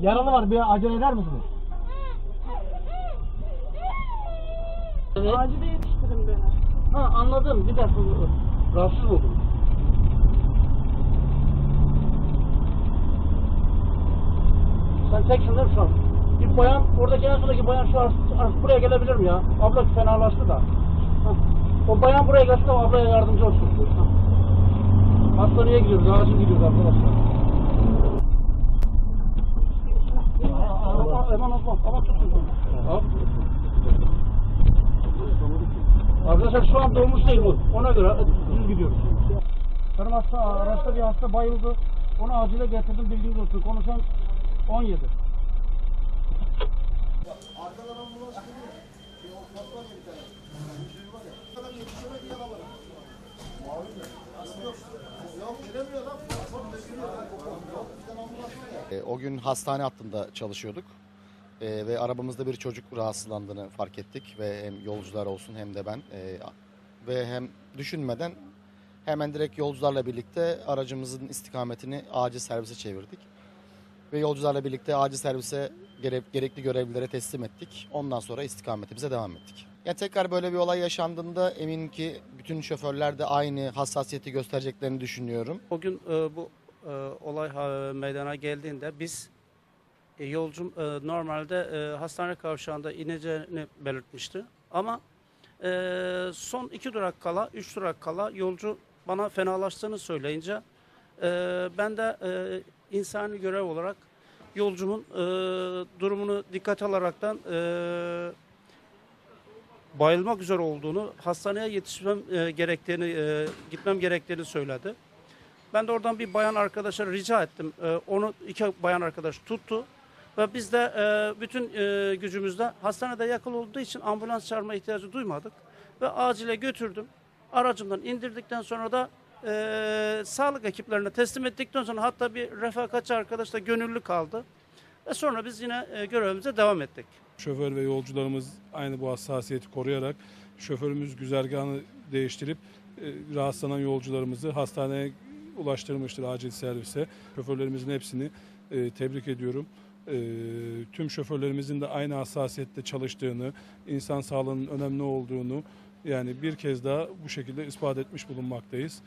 Yaralı var bir acele eder misiniz? Evet. Acile yetiştirin beni. Ha anladım. Bir dakika. Rahatsız oldum. Sen teksin değil mi şu an? Bir bayan, oradaki en sondaki bayan şu an artık buraya gelebilir mi ya? Abla fenalaştı da. Hah. O bayan buraya gelsin de ablaya yardımcı olsun. Hah. Hastaneye gidiyoruz, acil gidiyoruz arkadaşlar. Aman Osman, aman tutun. Arkadaşlar şu an dolmuş değil bu. Ona göre düz gidiyoruz. Benim hasta, araçta bir hasta bayıldı. Onu acile getirdim bildiğiniz olsun. Konuşan 17. Arkadan ambulans geliyor. Ya bir tane. Şey var ya. Yetişemedi yakaları. Mavi mi? Yok? Yok gelemiyor lan. Patlar bekliyor. Yok bir tane ambulans var ya. E, O gün hastane hattında çalışıyorduk. E, ve arabamızda bir çocuk rahatsızlandığını fark ettik ve hem yolcular olsun hem de ben e, ve hem düşünmeden hemen direkt yolcularla birlikte aracımızın istikametini acil servise çevirdik. Ve yolcularla birlikte acil servise gere- gerekli görevlilere teslim ettik. Ondan sonra istikametimize devam ettik. Yani tekrar böyle bir olay yaşandığında eminim ki bütün şoförler de aynı hassasiyeti göstereceklerini düşünüyorum. O gün e, bu e, olay ha- meydana geldiğinde biz e, yolcum e, normalde e, hastane kavşağında ineceğini belirtmişti. Ama e, son iki durak kala, üç durak kala yolcu bana fenalaştığını söyleyince e, ben de e, insani görev olarak yolcumun e, durumunu dikkate alaraktan e, bayılmak üzere olduğunu, hastaneye yetişmem e, gerektiğini, e, gitmem gerektiğini söyledi. Ben de oradan bir bayan arkadaşa rica ettim. E, onu iki bayan arkadaş tuttu. Ve biz de e, bütün e, gücümüzle hastanede yakın olduğu için ambulans çağırma ihtiyacı duymadık. Ve acile götürdüm. Aracımdan indirdikten sonra da e, sağlık ekiplerine teslim ettikten sonra hatta bir refakatçi arkadaş da gönüllü kaldı. Ve sonra biz yine e, görevimize devam ettik. Şoför ve yolcularımız aynı bu hassasiyeti koruyarak şoförümüz güzergahını değiştirip e, rahatsızlanan yolcularımızı hastaneye ulaştırmıştır acil servise. Şoförlerimizin hepsini e, tebrik ediyorum. Tüm şoförlerimizin de aynı hassasiyette çalıştığını, insan sağlığının önemli olduğunu yani bir kez daha bu şekilde ispat etmiş bulunmaktayız.